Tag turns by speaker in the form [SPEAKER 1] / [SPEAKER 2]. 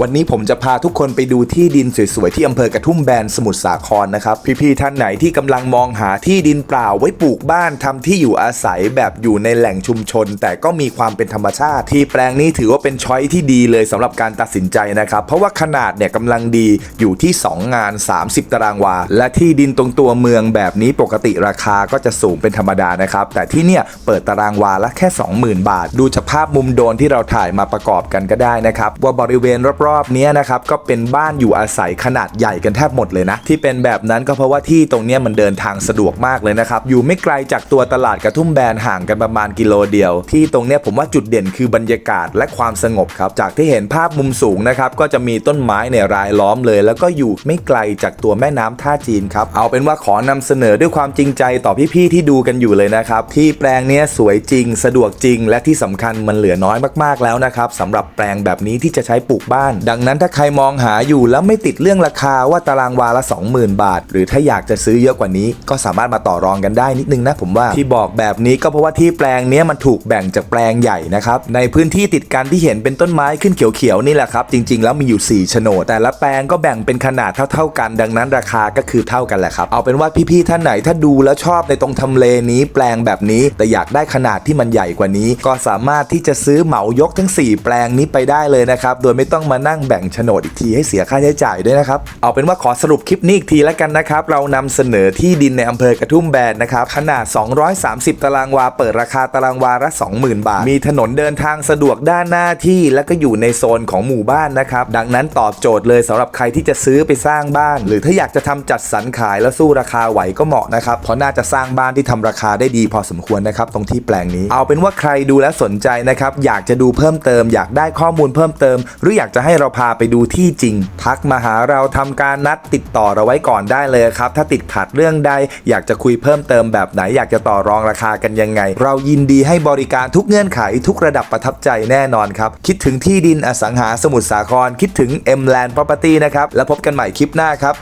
[SPEAKER 1] วันนี้ผมจะพาทุกคนไปดูที่ดินสวยๆ ที่อำเภอกระทุ่มแบนสมุทรสาครนะครับ พี่ๆ ท่านไหนที่กำลังมองหาที่ดินเปล่าไว้ปลูกบ้านทำที่อยู่อาศัยแบบอยู่ในแหล่งชุมชน แต่ก็มีความเป็นธรรมชาติ ที่แปลงนี้ถือว่าเป็นช้อยที่ดีเลยสำหรับการตัดสินใจนะครับ เพราะว่าขนาดเนี่ยกำลังดีอยู่ที่ 2 งาน 30 ตารางวา และที่ดินตรงตัวเมืองแบบนี้ปกติราคาก็จะสูงเป็นธรรมดานะครับแต่ที่เนี่ยเปิดตารางวาละแค่ 20,000 บาท ดูจากภาพมุมโดนที่เราถ่ายมาประกอบกันก็ได้นะครับว่าบริเวณรอบๆนี้นะครับก็เป็นบ้านอยู่อาศัยขนาดใหญ่กันแทบหมดเลยนะ ที่เป็นแบบนั้นก็เพราะว่าที่ตรงนี้มันเดินทางสะดวกมากเลยนะครับ อยู่ไม่ไกลจากตัวตลาดกระทุ่มแบนห่างกันประมาณกิโลเดียว ที่ตรงนี้ผมว่าจุดเด่นคือบรรยากาศและความสงบครับ จากที่เห็นภาพมุมสูงนะครับก็จะมีต้นไม้ในยรายล้อมเลย แล้วก็อยู่ไม่ไกลจากตัวแม่น้ำท่าจีนครับเอาเป็นว่าขอนำเสนอด้วยความจริงใจต่อพี่ๆที่ดูกันอยู่เลยนะครับที่แปลงนี้สวยจริง สะดวกจริง และที่สำคัญมันเหลือน้อยมากๆแล้วนะครับสำหรับแปลงแบบนี้ที่จะใช้ปลูกบ้านดังนั้นถ้าใครมองหาอยู่แล้วไม่ติดเรื่องราคาว่าตารางวาละ 20,000 บาท หรือถ้าอยากจะซื้อเยอะกว่านี้ ก็สามารถมาต่อรองกันได้นิดนึงนะผมว่าที่บอกแบบนี้ก็เพราะว่าที่แปลงเนี้ยมันถูกแบ่งจากแปลงใหญ่นะครับในพื้นที่ติดกันที่เห็นเป็นต้นไม้ขึ้นเขียวๆนี่แหละครับจริง ๆ แล้วมีอยู่ 4 โฉนด แต่ละแปลงก็แบ่งเป็นขนาดเท่า ๆกัน ดังนั้นราคาก็คือเท่ากันแหละครับเอาเป็นว่าพี่ๆท่านไหนถ้าดูแล้วชอบในตรงทำเลนี้แปลงแบบนี้ แต่อยากได้ขนาดที่มันใหญ่กว่านี้ ก็สามารถที่จะซื้อเหมายกทั้ง 4 แปลงนี้ไปได้เลยนะครับโดยไม่ต้องมานั่งแบ่งโฉนดอีกทีให้เสียค่าใช้จ่ายด้วยนะครับ เอาเป็นว่าขอสรุปคลิปนี้อีกทีแล้วกันนะครับ เรานำเสนอที่ดินในอำเภอกระทุ่มแบนนะครับ ขนาด 230 ตารางวา เปิดราคาตารางวาละ 20,000 บาท มีถนนเดินทางสะดวกด้านหน้าที่ และก็อยู่ในโซนของหมู่บ้านนะครับ ดังนั้นตอบโจทย์เลยสำหรับใครที่จะซื้อไปสร้างบ้าน หรือถ้าอยากจะทำจัดสรรขายแล้วสู้ราคาไหวก็เหมาะนะครับ เพราะน่าจะสร้างบ้านที่ทำราคาได้ดีพอสมควรนะครับตรงที่แปลงนี้ เอาเป็นว่าใครดูแลสนใจนะครับอยากจะดูเพิ่มเติม อยากได้ข้อมูลเพิ่มเติม หรืออยากจะให้เราพาไปดูที่จริง ทักมาหาเราทำการนัดติดต่อเราไว้ก่อนได้เลยครับ ถ้าติดขัดเรื่องใด อยากจะคุยเพิ่มเติมแบบไหน อยากจะต่อรองราคากันยังไง เรายินดีให้บริการทุกเงื่อนไขทุกระดับประทับใจแน่นอนครับ คิดถึงที่ดินอสังหาสมุทรสาคร คิดถึง M Land Property นะครับ แล้วพบกันใหม่คลิปหน้าครับ